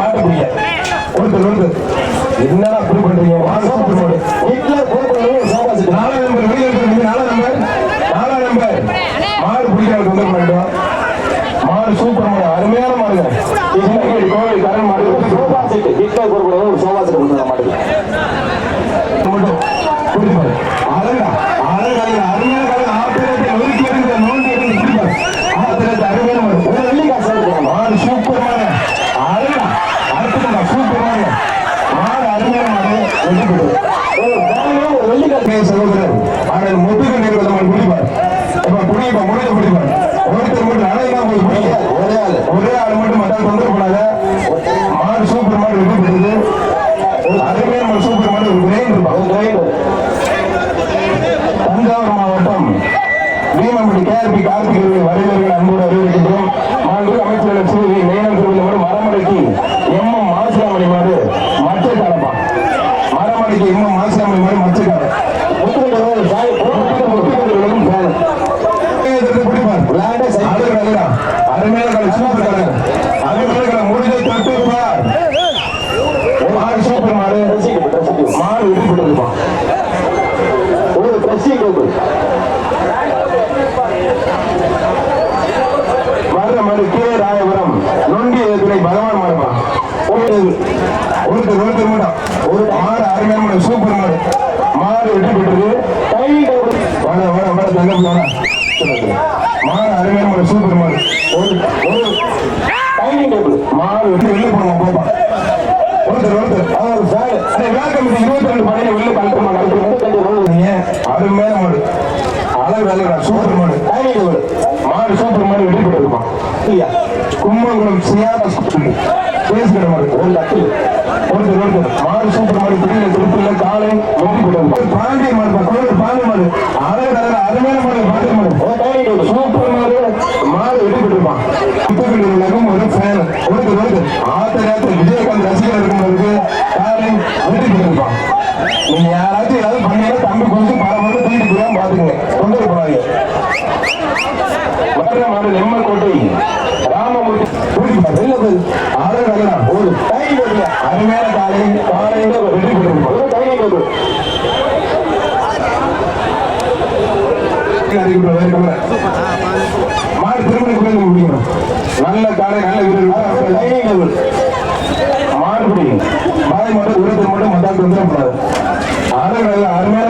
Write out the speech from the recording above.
மாட்ட முடியாது ஒருத்தர் ஒருத்தர் என்னடா அப்படி பண்றீங்க? வாங்க சூப்பர் மாடு ஹிட்லர் போட்டு சோபா செட் நம்பர் வெளியே இருக்கிறது நாலா நம்பர் நாலா நம்பர் மாடு பிடிக்கிறதுக்கு வந்து வேண்டும் மாடு சூப்பர் மாடு அருமையான மாடுங்க. கரண் மாடு. சோபா ஒரு சோபா மட்டும் அழகா அழகா அருமையான காலம் ஆத்திரத்தை ஒதுக்கி எடுக்கிற நோண்டி எடுத்து குடிப்பாரு ஆத்திரத்தை அருமையான மாடு ஒரு வெள்ளி காசு எடுக்கணும் மாடு சூப்பரான அழகா அற்புதமா சூப்பரான மாடு அருமையான மாடு வெற்றி பெறுது ஒரு வெள்ளி காசு சகோதரர் ஆனால் முத்துக்கு நேர்வதை மாடு குடிப்பார் இப்ப புடிப்பா முடிஞ்ச குடிப்பார் ஒருத்தர் மட்டும் அழகா போய் ஒரே ஆள் ஒரே ஆள் மட்டும் மற்ற தொந்தரவு பண்ணாத மாடு சூப்பர் மாடு வெற்றி பெறுது அருமையான மாடு சூப்பர் மாடு ஒரு கிரைண்ட் இருப்பா ஒரு கிரைண்ட் தஞ்சாவூர் மாவட்டம் பீமம்படி கேஆர்பி கார்த்திகை வருகிறவர்கள் அன்போடு அறிவிக்கின்றோம் மாண்பு அமைச்சர்கள் சிறுவி மேனம் திருவள்ளுவர் மரமடைக்கு எம்எம் மாசிலாமணி மாடு மச்சை காலப்பா மரமடைக்கு எம்எம் மாசிலாமணி மாடு மச்சை காலம் அருமையான கலை சூப்பர் கலை அருமையான கலை முடிஞ்ச தொட்டு பார் மாடு சூப்பர் மாடு மாடு உங்களுக்கு பெற்றிருப்பான் கோபு வர்ற கீழே ராயபுரம். நொண்டி துணை பகவான் மாடுப்பா ஒருத்தர் ஒருத்தர் மட்டும் ஒரு மாடு அருமையான மாடு சூப்பர் மாடு. மாடு வெற்றி பெற்றது. கை வர வட வட தங்கம் வட. மாடு அருமையான மாடு சூப்பர் மாடு. ஒரு ஒரு. டைனிங் டேபிள் மாடு வெட்டி வெளியே போடுவோம் போப்பா ஒருத்தர் ஒருத்தர் அவர் ஒரு ஃபேன் அடே வேக்கம் இருபத்தி ரெண்டு படையில வெளியே கழுத்துமா கழுத்து அருமையான மாடு அழகா சூப்பர் மாடு டைனிங் டேபிள் மாடு சூப்பர் மாடு வெட்டி போட்டுருப்பான் இல்லையா கும்பகோணம் சியாம பேசுகிற மாடு ஒரு லட்டு ஒருத்தர் ஒருத்தர் மாடு சூப்பர் மாடு பிடிக்கல திருப்பில காலை வெட்டி போட்டுருப்பான் பாண்டிய மாடு பா, கோயில் பாண்டிய மாடு. அழகு அழகா அருமையான மாடு பாண்டிய மாடு. சூப்பர் மாடு மாடு வெட்டி போட்டுருப்பான் இப்ப உலகம் ஒரு ஃபேன் ஒருத்தர் ஒருத்தர் ஆத்த நேரத்தில் விஜயகாந்த் ரசிகர் இருக்கும்போது காலை வெட்டி போட்டுருப்பான் நீங்க யாராச்சும் வர்ற மாடு நெம்மக்கோட்டை ராமமூர்த்தி ஒரு அருமையான காலை வெற்றி மாடு முடியும். நல்ல காலை நல்ல வீரர்கள் டைனிங் மாடுபடி மாலை மட்டும் உரத்தில் மட்டும் மத்தால் தொந்தரவு கூடாது அருமையான